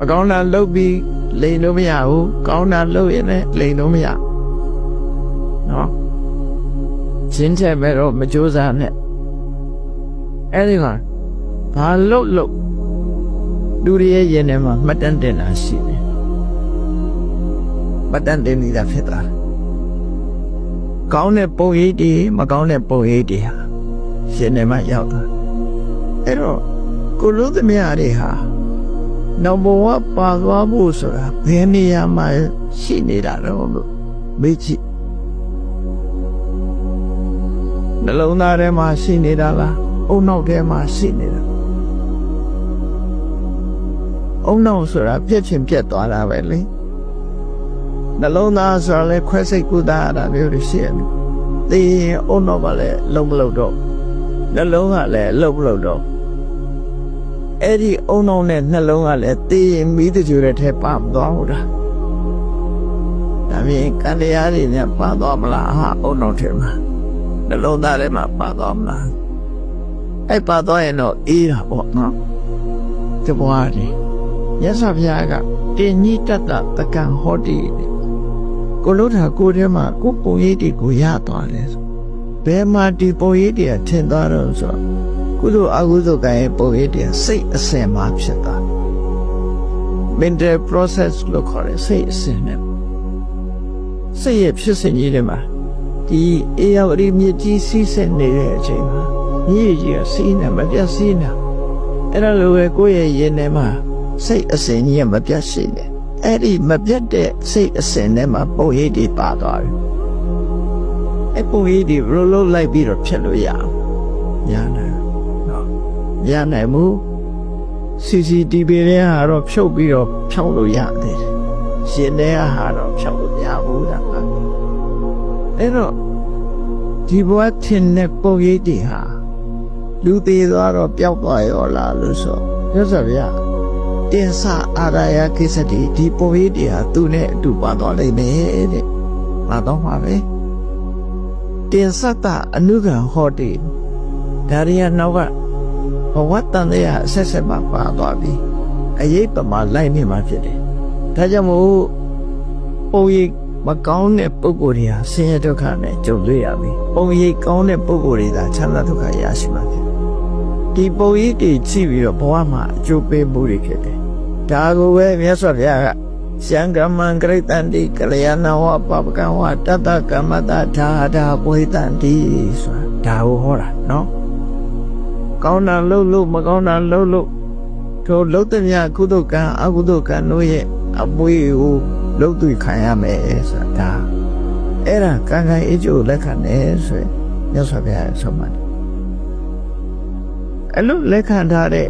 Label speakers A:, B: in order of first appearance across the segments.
A: မကောင်းတာလုပ်ပြီးလိန်လို့မရဘူးကောင်းတာလုပ်ရင်လည်းလိန်လို့မရနော်ချင်းချက်မဲ့တော့မကြိုးစားနဲ့အဲ့ဒီကဘာလုပ်လို့လူတွေရဲ့ရင်ထဲမှာမှတ်တမ်းတင်တာရှိတယ်မှတ်တမ်းတင်နေတာဖြစ်တာကောင်းတဲ့ပုံရိပ်တွေမကောင်းတဲ့ပုံရိပ်တွေဟာရှင်ထဲမှာရောက်တာအဲ့တော့ကိုလူသမားတွေဟာ နောက်ဘဝပါသွားဖို့ဆိုတာဘယ်နေရာမှာရှိနေတာတော့လို့မေးကြည့်နှလုံးသားထဲမှာရှိနေတာလားအုံနောက်ထဲမှာရှိနေတာအုံနောက်ဆိုတာပြည့်ချင်ပြတ်သွားတာပဲလေနှလုံးသားဆိုတာလည်းခွဲစိတ်ကုသရတာမျိုးတွေရှိရတယ်သိရင်အုံနောက်ကလည်းလုံးမလုံးတော့နှလုံးကလည်းလုံးမလုံးတော့ အဲ့ဒီအုံနောက်နဲ့နှလုံးကလည်းသိရင်မိတကြွတဲ့ထဲပါမသွားဘူးလားဒါပြင်ကံတရားတွေနဲ့ပါသွားမလားဟာအုံနောက်ထဲမှာနှလုံးသားထဲမှာပါသွားမလားအဲ့ပါသွားရင်တော့အေးတာပေါ့နော်တဘွားကြီးရသဗျာကတင်ကြီးတတ်တာတကံဟောတိကိုလို့တာကိုထဲမှာကိုပုံရိပ်တွေကိုရသွားတယ်ဆိုဘယ်မှာဒီပုံရိပ်တွေကထင်သွားတော့ဆိုတော့ ကုသိုလ်အကုသိုလ်ကံရဲ့ပုံရိပ်တွေစိတ်အစဉ်မှာဖြစ်သွား mental process လို့ခေါ်တယ်စိတ်အစဉ်နဲ့စိတ်ရဲ့ဖြစ်စဉ်ကြီးတွေမှာဒီအေယောအရိမြစ်ကြီးစီးဆက်နေတဲ့အချိန်မှာမြည်ကြီးကစီးနေမပြတ်စီးနေအဲ့ဒါလိုပဲကိုယ့်ရဲ့ရင်ထဲမှာစိတ်အစဉ်ကြီးကမပြတ်ရှိနေအဲ့ဒီမပြတ်တဲ့စိတ်အစဉ်ထဲမှာပုံရိပ်တွေပါသွားတယ်အဲ့ပုံရိပ်တွေဘယ်လိုလုပ်လိုက်ပြီးတော့ဖြစ်လို့ရအောင်ရနိုင်နော်မ ရနိုင်ဘူး CCTV တွေကတော့ဖြုတ်ပြီးတော့ဖြောင်းလို့ရသေးတယ်ရှင်တွေကဟာတော့ဖြောင်းလို့မရဘူးဒါကအဲ့တော့ဒီဘဝထင်တဲ့ပုံရိပ်တွေဟာလူသေးသွားတော့ပျောက်သွားရောလားလို့ဆိုရသဗျာတင်ဆအာရယကိစ္စတိဒီပုံရိပ်တွေဟာသူနဲ့အတူပါသွားလိမ့်မယ်တဲ့ပါတော့မှာပဲတင်ဆတအနုကံဟောတိဒါရီကနောက်က ဘဝတန်တဲ့အဆက်ဆက်မှပါသွားပြီအရေးပမာလိုက်နေမှဖြစ်တယ်ဒါကြောင့်မို့ပုံရိပ်မကောင်းတဲ့ပုံကိုယ်တွေဟာဆင်းရဲဒုက္ခနဲ့ကြုံတွေ့ရပြီပုံရိပ်ကောင်းတဲ့ပုံကိုယ်တွေသာချမ်းသာဒုက္ခရရှိမှာဖြစ်ဒီပုံရိပ်တွေကြည့်ပြီးတော့ဘဝမှာအကျိုးပေးမှုတွေဖြစ်တယ်ဒါကိုပဲမြတ်စွာဘုရားကရှံကမံကရိတန္တိကလျာဏဝပပကံဝတတ္တကမ္မတဓာတာပွေတန္တိဆိုတာဒါကိုဟောတာနော် ကောင်းတာလှုပ်လို့မကောင်းတာလှုပ်လို့ထိုလှုပ်တဲ့မြကုသိုလ်ကံအကုသိုလ်ကံတို့ရဲ့အပွေကိုလှုပ်သွေခံရမယ်ဆိုတာဒါအဲ့ဒါကံကံအကျိုးလက်ခံတယ်ဆိုရင်မြတ်စွာဘုရားဆုံးမတယ်အဲ့လိုလက်ခံထားတဲ့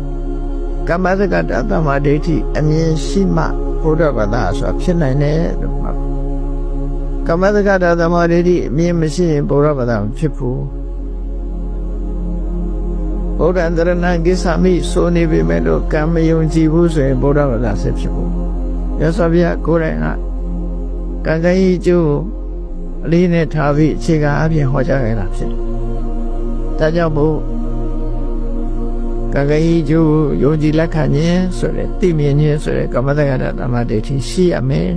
A: ကမ္မစကတတမဒိဋ္ဌိအမြင်ရှိမှဘုရားဘာသာဆိုတာဖြစ်နိုင်တယ်လို့မှတ်ကမ္မစကတတမဒိဋ္ဌိအမြင်မရှိရင်ဘုရားဘာသာမဖြစ်ဘူး ဗုဒ္ဓံတရဏံကိသမိဆိုနေပေမဲ့လို့ကံမယုံကြည်ဘူးဆိုရင်ဘုရားဘာသာဆက်ဖြစ်ဘူးရသော်ဗျာကိုယ်တိုင်ကကံကံကြီးကျိုးအလေးနဲ့ထားပြီးအခြေခံအပြင်ဟောကြားခဲ့တာဖြစ်တယ်ဒါကြောင့်မို့ကံကံကြီးကျိုးယုံကြည်လက်ခံခြင်းဆိုတဲ့သိမြင်ခြင်းဆိုတဲ့ကမ္မတက္ကတာတမ္မဒိဋ္ဌိရှိရမယ်